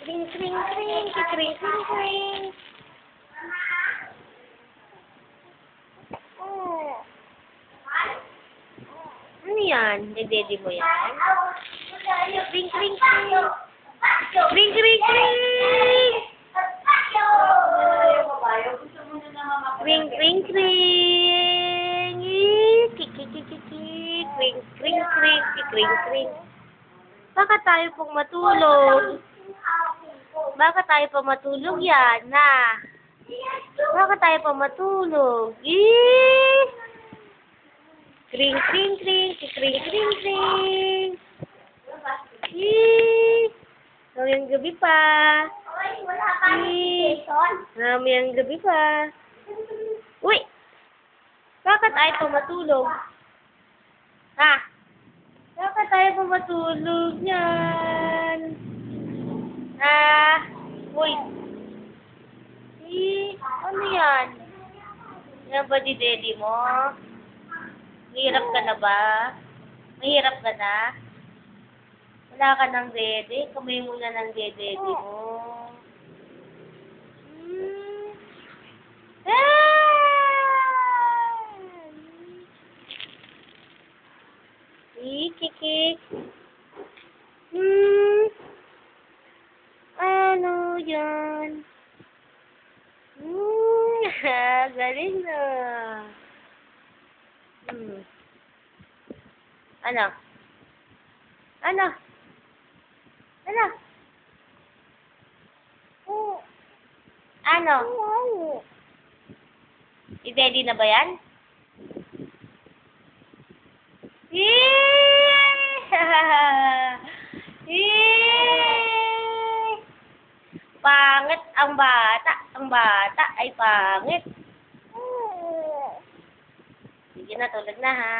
Kring, kring, kring, kring, kring, kring. Oh. Ano yan? Dedede mo yan? Kring, kring, kring. Kring, kring, kring. Kring, kring, kring. Ih, Kiki, kiki, kiki. Kring, kring, kring. Kring, kring. Baka tayo pong matulog. Baka tayo pa matulog yan, na. Baka tayo pa matulog. Eh! Kring, kring, kring, kring, kring, kring. Eh! Mamayang gabi pa. Eh! Mamayang gabi pa. Uy! Bakit tayo pa matulog? Ha? Bakit tayo pa matulog yan? Uy. Eh, ano yan? Yan ba di daddy mo? Mahirap ka na ba? Mahirap ka na? Wala ka ng dede? Kamay mo na ng dede mo. Hmm. Ah! Ikikik. Hmm. Hmm, galing na. Hmm. Ano? Ano? Ano? Ano? I-ready na ba yan? Pangit ang bata. Ang bata ay pangit. Sige na, tulog na ha.